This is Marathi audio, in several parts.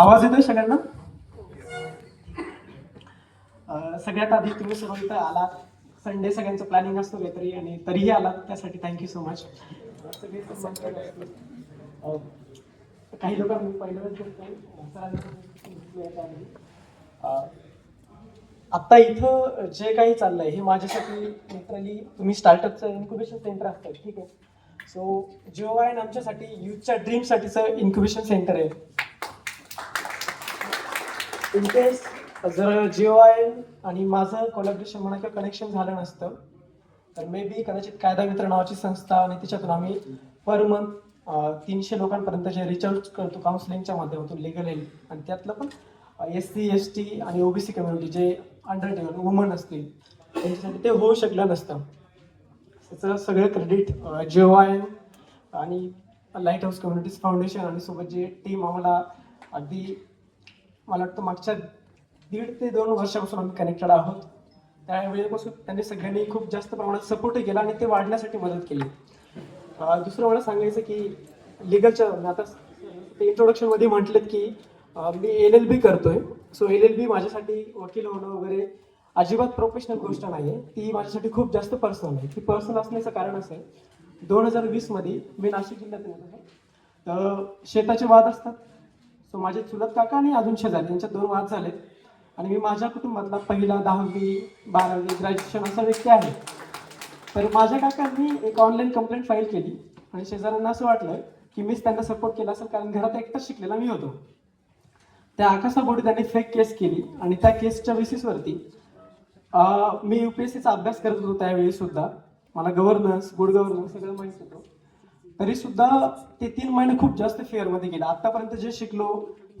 आवाज येतोय सगळ्यांना? सगळ्यात आधी तुम्ही सर्व इथं आलात. संडे सगळ्यांचं प्लॅनिंग असतो काहीतरी आणि तरीही आलात. त्यासाठी थँक्यू सो मच सगळे काही लोक मी पहिल्यांदाच आहे. इथं जे काही चाललंय हे माझ्यासाठी लिटरली तुम्ही स्टार्टअपचं इन्क्युबेशन सेंटर असतं ठीक आहे? सो जिओ वायन आमच्यासाठी युथच्या ड्रीमसाठीचं इन्क्युबेशन सेंटर आहे. इनकेस जर जिओ आय आणि माझं कोलॅबरेशन म्हणा किंवा कनेक्शन झालं नसतं तर मे बी कदाचित कायदा मित्र नावाची संस्था आणि त्याच्यातून आम्ही पर मंथ तीनशे लोकांपर्यंत जे रिच आउट करतो काउन्सिलिंगच्या माध्यमातून लिगल हेल्प आणि त्यातलं पण एस सी एस टी आणि ओबीसी कम्युनिटी जे अंडर टेबल वुमन असतील त्यांच्यासाठी ते होऊ शकलं नसतं. त्याचं सगळं क्रेडिट जिओ आय आणि लाइट हाऊस कम्युनिटीज फाउंडेशन आणि सोबत जे टीम आम्हाला अगदी मला वाटतं मागच्या दीड ते दोन वर्षापासून आम्ही कनेक्टेड आहोत. त्यावेळेपासून त्यांनी सगळ्यांनी खूप जास्त प्रमाणात सपोर्टही केला आणि ते वाढण्यासाठी मदत केली. दुसरं मला सांगायचं की लिगलच्या आता ते इंट्रोडक्शनमध्ये म्हटलेत की मी एल एल बी करतोय. सो एल एल बी माझ्यासाठी वकील होणं वगैरे अजिबात प्रोफेशनल गोष्ट नाही आहे ती माझ्यासाठी खूप जास्त पर्सनल आहे. ती पर्सनल असण्याचं कारण असं आहे. दोन हजार वीसमध्ये मी नाशिक जिल्ह्यात येत आहे तर शेताचे वाद असतात. सो माझे चुलत काका आणि अजून शेजारी यांच्यात दोन वाद झालेत. आणि मी माझ्या कुटुंबातला पहिला दहावी बारावी ग्रॅज्युएशन असा व्यक्ती आहे. तर माझ्या काकांनी एक ऑनलाईन कंप्लेंट फाईल केली. आणि शेजाऱ्यांना असं वाटलं की मीच त्यांना सपोर्ट केला असेल कारण घरात एकटाच शिकलेला मी होतो. त्या आकाशापोटी त्यांनी फेक केस केली. आणि त्या केसच्या बेसिसवरती पी एस सीचा अभ्यास करत होतो त्यावेळी सुद्धा. मला गव्हर्नन्स गुड गव्हर्नन्स सगळं माहीत होतं. तरी सुद्धा ते तीन महिने खूप जास्त फेअरमध्ये गेले. आतापर्यंत जे शिकलो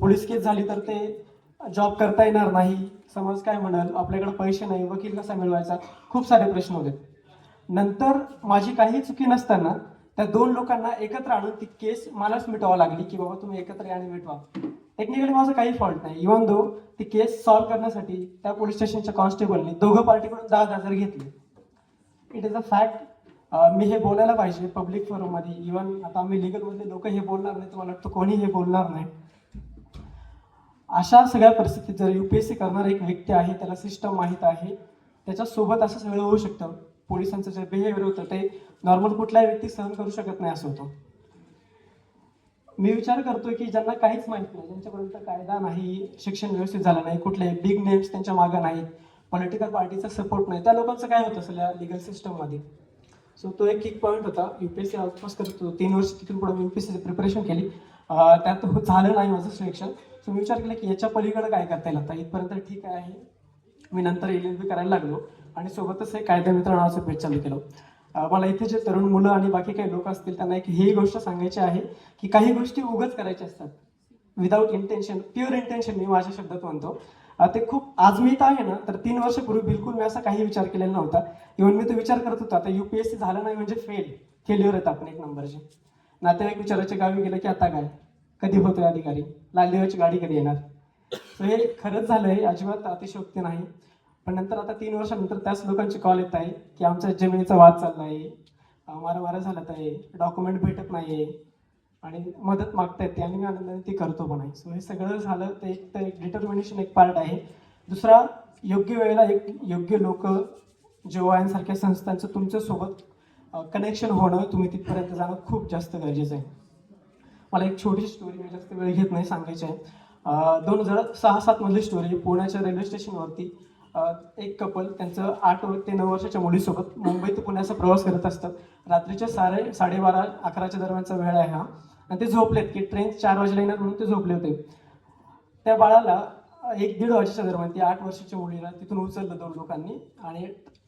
पोलीस केस झाली तर ते जॉब करता येणार नाही. समज काय म्हणाल आपल्याकडे पैसे नाही वकील कसा मिळवायचा? खूप सारे प्रश्न होते. नंतर माझी काही चुकी नसताना त्या दोन लोकांना एकत्र आणून ती केस मलाच मिटवावं लागली की बाबा तुम्ही एकत्र या आणि मिटवा. टेक्निकली माझं काही फॉल्ट नाही. इव्हन दो ती केस सॉल्व्ह करण्यासाठी त्या पोलीस स्टेशनच्या कॉन्स्टेबलने दोघं पार्टीकडून दहा हजार घेतले. इट इज अ फॅक्ट मी हे बोलायला पाहिजे पब्लिक फोरममध्ये इव्हन आता आम्ही लिगलमधले लोक हे बोलणार नाही तुम्हाला वाटतं कोणी हे बोलणार नाही. अशा सगळ्या परिस्थितीत जर यू पी एस सी करणारा एक व्यक्ती आहे त्याला सिस्टम माहीत आहे त्याच्यासोबत असं सगळं होऊ शकतं. पोलिसांचं जे बिहेवियर होतं ते नॉर्मल कुठल्याही व्यक्ती सहन करू शकत नाही असं होतं. मी विचार करतोय की ज्यांना काहीच माहीत नाही ज्यांच्यापर्यंत कायदा नाही शिक्षण व्यवस्थित झालं नाही कुठले बिग नेम्स त्यांच्या मागं नाहीत पॉलिटिकल पार्टीचा सपोर्ट नाही त्या लोकांचं काय होतं असेल या लिगल सिस्टममध्ये सो तो एक एक पॉईंट होता. युपीएससी आउटपास करत होतो. तीन वर्ष तिथून पुढे मी युपीएससीची प्रिपरेशन केली. त्यात हो- झालं नाही माझं सिलेक्शन सो मी विचार केला की याच्या पलीकडे काय करता येईल आता? इथपर्यंत ठीक आहे. मी नंतर एल एल बी करायला लागलो. आणि सोबतच एक कायदा मित्र नावाचं पेज चालू केलं. मला इथे जे तरुण मुलं आणि बाकी काही लोक असतील त्यांना एक ही गोष्ट सांगायची आहे की काही गोष्टी उगच करायच्या असतात. विदाऊट इंटेन्शन प्युअर इंटेन्शन मी माझ्या शब्दात म्हणतो. ते खूप आज मी इथं आहे ना तर तीन वर्षापूर्वी बिलकुल मी असा काही विचार केलेला नव्हता. इव्हन मी तो विचार करत होता आता युपीएससी झालं नाही म्हणजे फेल फेल्युअर आहेत आपण एक नंबरचे. नातेवाईक विचाराच्या गावी गेलं की आता काय? कधी होतोय अधिकारी? लाल देवाची गाडी कधी येणार? सो हे खरंच झालंय अजिबात अतिशयोक्ती नाही. पण नंतर आता तीन वर्षानंतर त्याच लोकांचे कॉल येत आहे की आमच्या जमिनीचा वाद चालला आहे मारामारा झाला आहे. डॉक्युमेंट भेटत नाहीये. आणि मदत मागता येते आणि मी आनंदाने ती करतो पण आहे. सो हे सगळं झालं ते एक तर एक डिटर्मिनेशन एक पार्ट आहे. दुसरा योग्य वेळेला एक योग्य लोक जेव्हा संस्थांचं तुमच्यासोबत कनेक्शन होणं तुम्ही तिथपर्यंत जाणं खूप जास्त गरजेचं आहे. मला एक छोटीशी स्टोरी मी जास्त वेळ घेत नाही सांगायची आहे. दोन हजार सहा सात मधली स्टोरी पुण्याच्या रेल्वे स्टेशनवरती एक कपल त्यांचं आठ ते नऊ वर्षाच्या मुलीसोबत मुंबई ते पुण्याचा प्रवास करत असतात. रात्रीच्या साडे साडेबारा अकराच्या दरम्यानचा वेळ आहे हा. आणि ते झोपलेत की ट्रेन चार वाजेला येणार म्हणून ते झोपले होते. त्या बाळाला एक दीड वर्षाच्या दरम्यान ती आठ वर्षाच्या मुलीला तिथून उचललं दोन लोकांनी आणि